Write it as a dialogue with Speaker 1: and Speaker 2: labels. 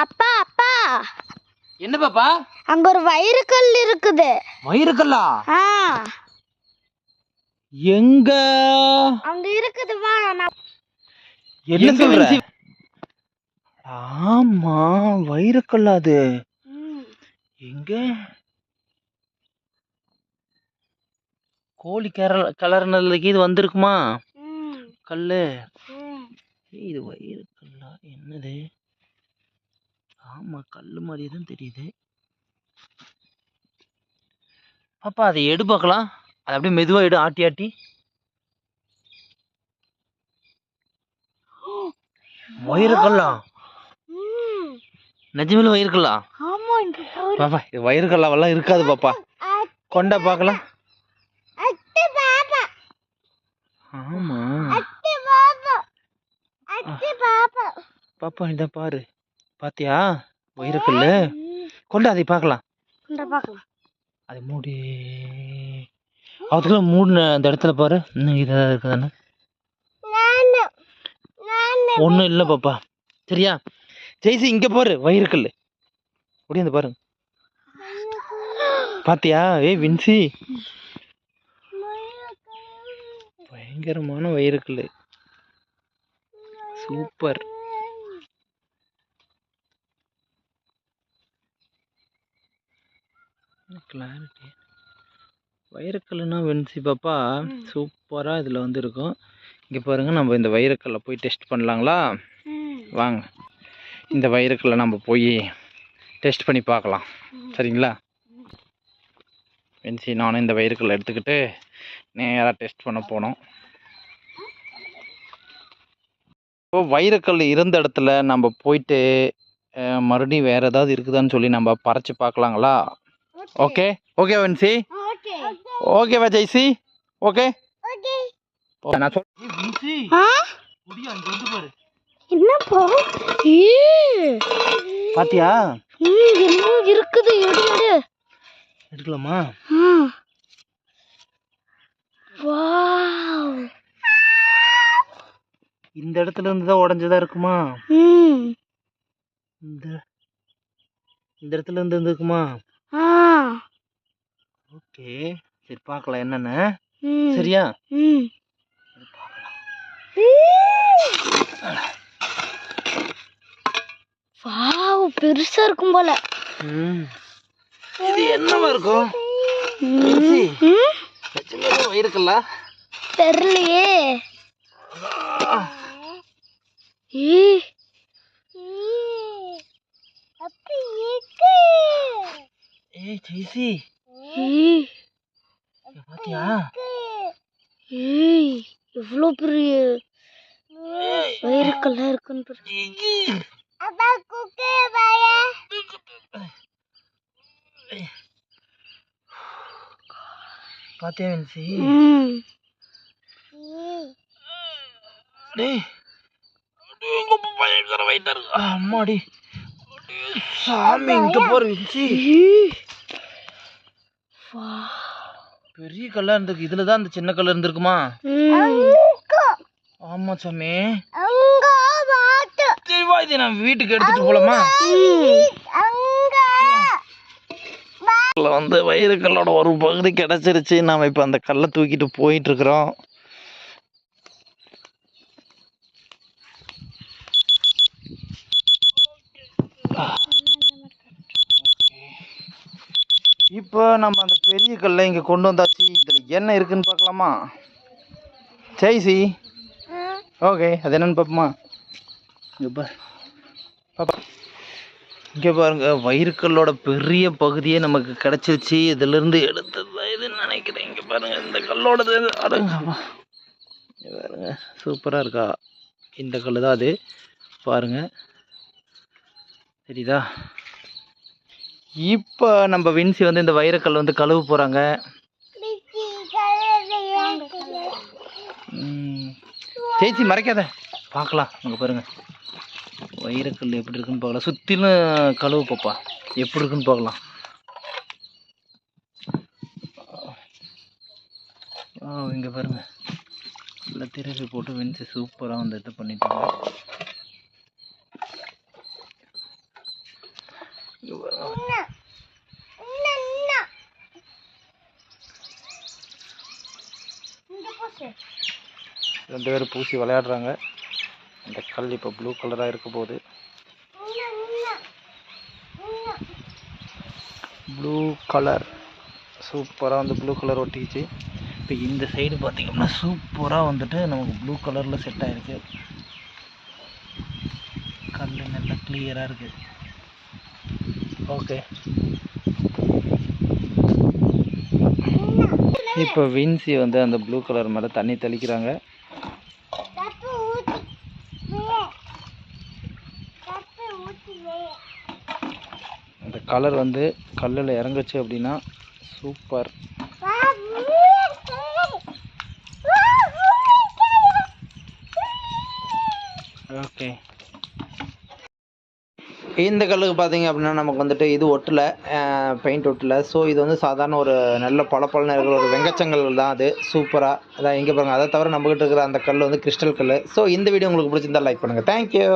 Speaker 1: அப்பா அப்பா.
Speaker 2: என்ன பாப்பா?
Speaker 1: அங்க ஒரு வயிறுக்கல் இருக்குது.
Speaker 2: வயிறுக்கல்லா
Speaker 1: ஆ.
Speaker 2: எங்க?
Speaker 1: அங்க இருக்குது வா நான்
Speaker 2: என்ன சொல்ற? ஆமா வயிறுக்கல்லா அது.
Speaker 1: ம்,
Speaker 2: எங்க? கோழி கலர் கலர் நல்லதுக்கு இது வந்திருக்குமா?
Speaker 1: ம்,
Speaker 2: கல்லு. இது வயிறுக்கல்லா என்னது? ஆமா கல்லு மாதிரி தான் தெரியுது. பாப்பா அதை எடு பார்க்கலாம். அது அப்படியே மெதுவா எடு ஆட்டி ஆட்டி. வயிறுக்கல்லா?
Speaker 1: ம்.
Speaker 2: நிஜமில்ல வயிறுக்கல்லா. பாப்பா இது வயிறுக்கல்லாவெல்லாம் இருக்காது பாப்பா. கொண்டா பார்க்கலாம். ஆமா.
Speaker 1: பாப்பா. அத்தை பாப்பா.
Speaker 2: பாப்பா இத பாரு. பாத்தியா? வயிறுக்கல்லு கொண்டா அதை பார்க்கலாம். அதை மூடி. அதுக்குள்ள மூடின அந்த இடத்துல பாரு. இன்னும் இதாக இருக்குதானே ஒன்றும் இல்லை பாப்பா. சரியா? ஜெய்சி இங்கே பாரு. வயிறுக்கல் ஒடியாந்து பாருங்க. பாத்தியா? ஏய் வின்சி. பயங்கரமான வயிறுக்கல் சூப்பர். கிளாரிட்டி வைரக்கல்லுனா வென்சி பாப்பா. சூப்பராக இதில் வந்து இருக்கும் இங்கே பாருங்கள் நம்ம இந்த வைரக்கல்லை போய் டெஸ்ட் பண்ணலாங்களா. வாங்க. இந்த வைரக்கல்லை நம்ம போய் டெஸ்ட் பண்ணி பார்க்கலாம் சரிங்களா? வென்சி நானும் இந்த வைரக்கல்லை எடுத்துக்கிட்டு நேராக டெஸ்ட் பண்ண போனோம். இப்போ வைரக்கல் இருந்த இடத்துல நம்ம போயிட்டு மறுபடியும் வேறு ஏதாவது இருக்குதான்னு சொல்லி நம்ம பறைச்சி பார்க்கலாங்களா ஓகே ஓகே வென்சி
Speaker 1: ஓகே
Speaker 2: ஓகேவா ஜெய்சி ஓகே
Speaker 1: ஓகே
Speaker 2: நான் சொல்
Speaker 1: ஆ?
Speaker 2: பாரு.
Speaker 1: என்னப்பா?
Speaker 2: பாத்தியா?
Speaker 1: இருக்குது? எடு எடு.
Speaker 2: எடுக்கலாமா?
Speaker 1: வாவ்.
Speaker 2: இந்த இடத்துல இருந்து தான் உடஞ்சதா இருக்குமா?
Speaker 1: ம்.
Speaker 2: இந்த இந்த இடத்துல இருந்து இருந்துக்குமா
Speaker 1: ஆ
Speaker 2: ஓகே. சரி பார்க்கலாம் என்னன்னு. சரியா?
Speaker 1: வாவ் பெருசா இருக்கும் போல.
Speaker 2: இது என்னவா இருக்கும்? வயிறுக்கல்ல
Speaker 1: தெரியலையே
Speaker 2: ஜெய்சி. இங்க பாத்தியா?
Speaker 1: ஏய் எவ்வளோ பெரிய வயிறுக்கெல்லாம் இருக்குன்னு
Speaker 2: பாத்தியா வென்சி அம்மாடி. சாமி இங்க வென்சி
Speaker 1: வா.
Speaker 2: பெரிய கல்லா இருந்திருக்கு. இதுல தான் அந்த சின்ன கல்லு இருந்திருக்குமா? ஆமா சாமி.
Speaker 1: அங்க பாத்து
Speaker 2: சரி வா இதை நான் வீட்டுக்கு எடுத்துட்டு போலாமா? வந்து வயிறு கல்லோட ஒரு பகுதி கிடைச்சிருச்சு. நாம இப்ப அந்த கல்லை தூக்கிட்டு போயிட்டு இப்போ நம்ம அந்த பெரிய கல்லை இங்கே கொண்டு வந்தாச்சு. இதில் என்ன இருக்குன்னு பார்க்கலாமா? ஜெய்சி ஓகே அது என்னன்னு பார்ப்போமா? இங்கே பாரு. பாப்பா. இங்கே பாருங்க வயிறுக்கல்லோட பெரிய பகுதியே நமக்கு கிடச்சிருச்சு. இதிலிருந்து எடுத்தது இதுன்னு நினைக்கிறேன். இங்கே பாருங்க இந்த கல்லோடது. அடங்கப்பா பாருங்க சூப்பராக இருக்கா? இந்த கல் தான் அது. பாருங்க. தெரியுதா? இப்போ நம்ம வின்சி வந்து இந்த வைரக்கல் வந்து கழுவ போகிறாங்க சேச்சி மறைக்காத. பார்க்கலாம். அங்கே பாருங்க. வைரக்கல் எப்படி இருக்குன்னு பார்க்கலாம். சுற்றிலும் கழுவு பாப்பா. எப்படி இருக்குன்னு பார்க்கலாம். இங்கே பாருங்க. நல்லா திருப்பி போட்டு வெந்து சூப்பராக வந்து இது பண்ணிட்டாங்க. ரெண்டு பேரும் பூசி விளையாடுறாங்க. இந்த கல் இப்போ ப்ளூ கலராக இருக்க போகுது. ப்ளூ கலர் சூப்பராக வந்து ப்ளூ கலர் ஒட்டிக்கிச்சு. இப்போ இந்த சைடு பார்த்திங்கன்னா சூப்பராக வந்துட்டு நமக்கு ப்ளூ கலரில் செட் ஆகிருக்கு கல் நல்லா கிளியராக இருக்குது ஓகே இப்போ வின்சி வந்து அந்த ப்ளூ கலர் மேலே தண்ணி தெளிக்கிறாங்க. அந்த கலர் வந்து கல்லில் இறங்குச்சு அப்படின்னா சூப்பர். ஓகே. இந்த கல்லுக்கு பார்த்தீங்க அப்படின்னா நமக்கு வந்துட்டு இது ஒட்டில் பெயிண்ட் ஒட்டலை. ஸோ இது வந்து சாதாரண ஒரு நல்ல பளபளன்னு இருக்கிற ஒரு வெங்கச்சங்கல் தான் அது. சூப்பராக அதான் இங்கே பாருங்கள் அதை தவிர நம்மகிட்ட இருக்கிற அந்த கல் வந்து கிறிஸ்டல் கல் ஸோ இந்த வீடியோ உங்களுக்கு பிடிச்சிருந்தா லைக் பண்ணுங்கள் தேங்க்யூ